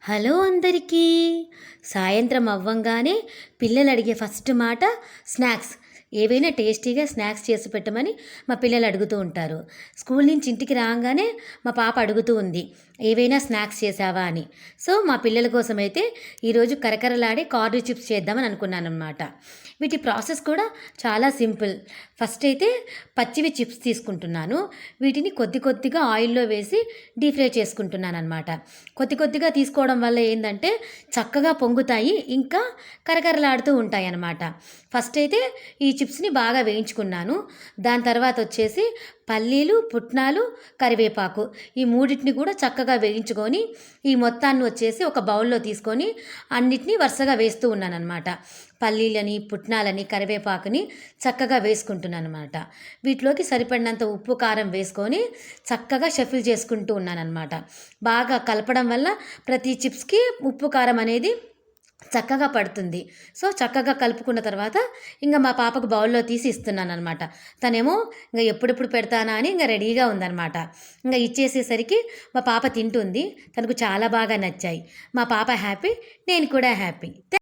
Hello అందరికీ. సాయంత్రం అవ్వంగానే పిల్లలు అడిగే ఫస్ట్ మాట స్నాక్స్. ఏవైనా టేస్టీగా స్నాక్స్ చేసి పెట్టమని మా పిల్లలు అడుగుతూ ఉంటారు. స్కూల్ నుంచి ఇంటికి రాగానే మా పాప అడుగుతూ ఉంది ఏవైనా స్నాక్స్ చేసావా? అని. సో మా పిల్లల కోసం అయితే ఈరోజు కరకరలాడే కార్డు చిప్స్ చేద్దామని అనుకున్నాను అనమాట వీటి ప్రాసెస్ కూడా చాలా సింపుల్. ఫస్ట్ అయితే పచ్చివి చిప్స్ తీసుకుంటున్నాను. వీటిని కొద్ది కొద్దిగా ఆయిల్లో వేసి డీప్ ఫ్రై చేసుకుంటున్నాను అనమాట కొద్ది కొద్దిగా తీసుకోవడం వల్ల ఏంటంటే చక్కగా పొంగుతాయి ఇంకా కరకరలాడుతూ ఉంటాయి అన్నమాట ఫస్ట్ అయితే ఈ చిప్స్ని బాగా వేయించుకున్నాను. దాని తర్వాత వచ్చేసి పల్లీలు పుట్నాలు కరివేపాకు ఈ మూడింటిని కూడా చక్కగా వేయించుకొని ఈ మొత్తాన్ని వచ్చేసి ఒక బౌల్లో తీసుకొని అన్నిటినీ వరుసగా వేస్తూ ఉన్నానన్నమాట. పల్లీలని పుట్నాలని కరివేపాకుని చక్కగా వేసుకుంటున్నాను అనమాట వీటిలోకి సరిపడినంత ఉప్పు కారం వేసుకొని చక్కగా షఫిల్ చేసుకుంటూ ఉన్నానన్నమాట. బాగా కలపడం వల్ల ప్రతి చిప్స్కి ఉప్పు కారం అనేది చక్కగా పడుతుంది. సో చక్కగా కలుపుకున్న తర్వాత ఇంకా మా పాపకు బౌల్లో తీసి ఇస్తున్నాను అనమాట తనేమో ఇంకా ఎప్పుడెప్పుడు పెడతానా అని ఇంకా రెడీగా ఉందన్నమాట. ఇంకా ఇచ్చేసేసరికి మా పాప తింటుంది. తనకు చాలా బాగా నచ్చాయి. మా పాప హ్యాపీ నేను కూడా హ్యాపీ.